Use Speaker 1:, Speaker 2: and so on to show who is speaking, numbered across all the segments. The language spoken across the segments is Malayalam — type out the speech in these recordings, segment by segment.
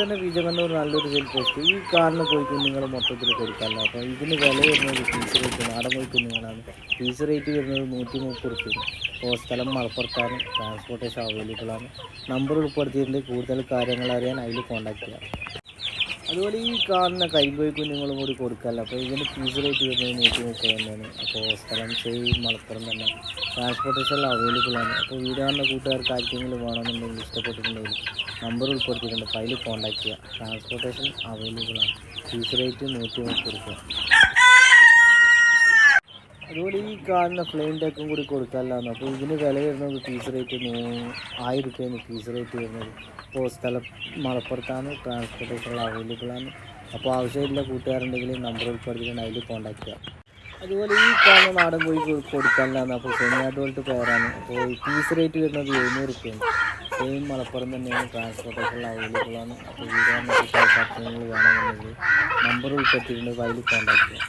Speaker 1: നല്ലൊരു സെയിൽ പോസ്റ്റ് ഈ കാണുന്ന കോഴിക്കുഞ്ഞുങ്ങൾ മൊത്തത്തിൽ കൊടുക്കാമല്ലോ. അപ്പോൾ ഇതിന് വില വരുന്നത് ഫീസ് റേറ്റ് നാടൻ കോഴിക്കുഞ്ഞുങ്ങളാണ് ഫീസ് റേറ്റ് വരുന്നത് നൂറ്റി മുപ്പത് റുപ്യ അപ്പോൾ സ്ഥലം മലപ്പുറത്താണ്. ട്രാൻസ്പോർട്ടേഷൻ അവൈലബിൾ ആണ്. നമ്പർ ഉൾപ്പെടുത്തിയിട്ടുണ്ട്. കൂടുതൽ കാര്യങ്ങൾ അറിയാൻ അതിൽ കോൺടാക്ട് ചെയ്യാം. അതുപോലെ ഈ കാണുന്ന കൈമ്പോയി കുഞ്ഞുങ്ങളും കൂടി കൊടുക്കാമല്ലോ അപ്പോൾ ഇതിന് ഫീസ് റേറ്റ് വരുന്നത് നൂറ്റി മുപ്പത് തന്നെയാണ് അപ്പോൾ സ്ഥലം ചെയ് മലപ്പുറം തന്നെ. ട്രാൻസ്പോർട്ടേഷൻ അവൈലബിൾ ആണ്. അപ്പോൾ വീട് കാണുന്ന കൂട്ടുകാർക്ക് ആർക്കെങ്കിലും വേണമെന്നുണ്ടെങ്കിൽ ഇഷ്ടപ്പെട്ടിട്ടുണ്ടെങ്കിൽ നമ്പർ ഉൾപ്പെടുത്തിയിട്ടുണ്ട്. അപ്പോൾ അതിൽ കോൺടാക്ട് ചെയ്യുക ട്രാൻസ്പോർട്ടേഷൻ അവൈലബിൾ ആണ്. ഫീസ് റേറ്റ് നൂറ്റി മുപ്പത് രൂപ അതുപോലെ ഈ കാണുന്ന ഫ്ലെയിം ടെക്കും കൂടി കൊടുക്കാമല്ലോ അപ്പോൾ ഇതിന് വില വരുന്നത് പീസ് റേറ്റ് ആയിരം രൂപയാണ് പീസ് റേറ്റ് വരുന്നത്. ഇപ്പോൾ സ്ഥലം മലപ്പുറത്താണ് ട്രാൻസ്പോർട്ടേഷൻ അവൈലബിൾ ആണ്. അപ്പോൾ ആവശ്യമില്ല കൂട്ടുകാരുണ്ടെങ്കിൽ നമ്പർ ഉൾപ്പെടുത്തിയിട്ട് അതിൽ കോൺടാക്ട് ചെയ്യാം. അതുപോലെ ഈ കാണുന്ന നാടൻ കോഴി കൊടുക്കാനില്ലാന്ന്. അപ്പോൾ പോലത്തെ പേരാണ്. അപ്പോൾ ഫീസ് റേറ്റ് വരുന്നത് എഴുന്നൂറ് രൂപയാണ് സെയിം മലപ്പുറം തന്നെയാണ് ട്രാൻസ്പോർട്ടേഷൻ അവൈലബിൾ ആണ്. അപ്പോൾ കാര്യങ്ങൾ വേണമെന്നുണ്ടെങ്കിൽ നമ്പർ ഉൾപ്പെടുത്തിയിട്ടുണ്ട് അതിൽ കോൺടാക്ട് ചെയ്യാം.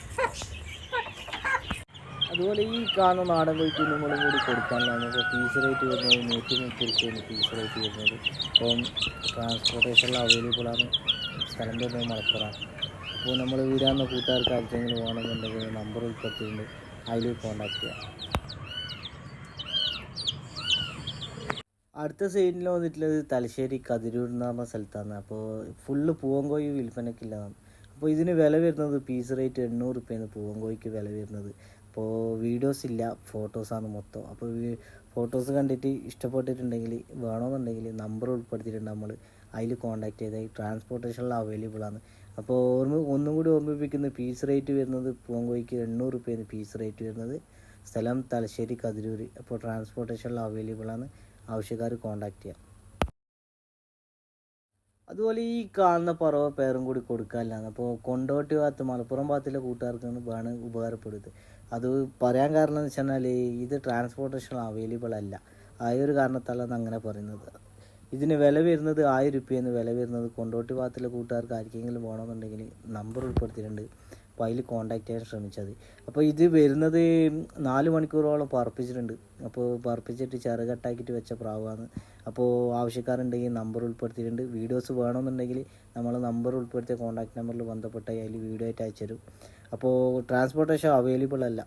Speaker 1: അതുപോലെ ഈ കാണുന്ന നാടൻ കോഴിക്കുഞ്ഞുങ്ങളും കൂടി കൊടുക്കാനാണ്. ഇപ്പോൾ പീസ് റേറ്റ് വരുന്നത് നൂറ്റി മുപ്പത് രൂപയാണ് പീസ് റേറ്റ് വരുന്നത്. അപ്പം ട്രാൻസ്പോർട്ടേഷനിൽ അവൈലബിൾ ആണ്. സ്ഥലം വരുന്നത് മലപ്പുറം. അപ്പോൾ നമ്മൾ വീടാകുന്ന കൂട്ടുകാർക്ക് ആർക്കെങ്കിലും വേണമെന്നുണ്ടെങ്കിൽ നമ്പർ ഉൾപ്പെടുത്തിയിട്ടുണ്ട് അതിൽ കോൺടാക്ട് ചെയ്യാം. അടുത്ത സൈഡിൽ വന്നിട്ടുള്ളത് തലശ്ശേരി കതിരൂർ എന്ന് പറഞ്ഞ സ്ഥലത്താണ്. അപ്പോൾ ഫുള്ള് പൂവങ്കോയി വിൽപ്പനയ്ക്കില്ലതാണ് അപ്പോൾ ഇതിന് വില വരുന്നത് പീസ് റേറ്റ് എണ്ണൂറ് റുപ്യാണ് പൂവങ്കോയ്ക്ക് വില വരുന്നത്. അപ്പോൾ വീഡിയോസ് ഇല്ല ഫോട്ടോസാണ് മൊത്തം. അപ്പോൾ ഫോട്ടോസ് കണ്ടിട്ട് ഇഷ്ടപ്പെട്ടിട്ടുണ്ടെങ്കിൽ വേണമെന്നുണ്ടെങ്കിൽ നമ്പർ ഉൾപ്പെടുത്തിയിട്ടുണ്ട് നമ്മൾ അതിൽ കോൺടാക്ട് ചെയ്താൽ ട്രാൻസ്പോർട്ടേഷനിൽ അവൈലബിൾ ആണ്. അപ്പോൾ ഓർമ്മ ഒന്നും കൂടി ഓർമ്മിപ്പിക്കുന്ന ഫീസ് റേറ്റ് വരുന്നത് പൂങ്കോയ്ക്ക് എണ്ണൂറ് രൂപയാണ് ഫീസ് റേറ്റ് വരുന്നത്. സ്ഥലം തലശ്ശേരി കതിരൂർ അപ്പോൾ ട്രാൻസ്പോർട്ടേഷനിൽ അവൈലബിൾ ആണ്. ആവശ്യക്കാർ കോൺടാക്ട് ചെയ്യാം. അതുപോലെ ഈ കാണുന്ന പറവ പേരും കൂടി കൊടുക്കാനില്ലാണ് അപ്പോൾ കൊണ്ടോട്ടി ഭാഗത്ത് മലപ്പുറം ഭാഗത്തിലെ കൂട്ടുകാർക്കാണ് വേണം ഉപകാരപ്പെടുന്നത്. അത് പറയാൻ കാരണം എന്ന് വെച്ചാൽ ഇത് ട്രാൻസ്പോർട്ടേഷൻ അവൈലബിൾ അല്ല. ആ ഒരു കാരണത്താലാണ് അങ്ങനെ പറയുന്നത്. ഇതിന് വില വരുന്നത് ആയിരം രൂപയെന്ന് വില വരുന്നത് കൊണ്ടോട്ടി ഭാഗത്തിലെ കൂട്ടുകാർക്ക് ആർക്കെങ്കിലും വേണമെന്നുണ്ടെങ്കിൽ നമ്പർ ഉൾപ്പെടുത്തിയിട്ടുണ്ട്. അപ്പോൾ അതിൽ കോണ്ടാക്ട് ചെയ്യാൻ ശ്രമിച്ചത്. അപ്പോൾ ഇത് വരുന്നത് നാല് മണിക്കൂറോളം പറപ്പിച്ചിട്ടുണ്ട് അപ്പോൾ പറപ്പിച്ചിട്ട് ചെറുകട്ടാക്കിയിട്ട് വെച്ച പ്രാവാണ്. അപ്പോൾ ആവശ്യക്കാരുണ്ടെങ്കിൽ നമ്പർ ഉൾപ്പെടുത്തിയിട്ടുണ്ട്. വീഡിയോസ് വേണമെന്നുണ്ടെങ്കിൽ നമ്മൾ നമ്പർ ഉൾപ്പെടുത്തിയ കോൺടാക്ട് നമ്പറിൽ ബന്ധപ്പെട്ട് അതിൽ വീഡിയോ ആയിട്ട് അയച്ചു തരും അപ്പോൾ ട്രാൻസ്പോർട്ടേഷൻ അവൈലബിൾ അല്ല.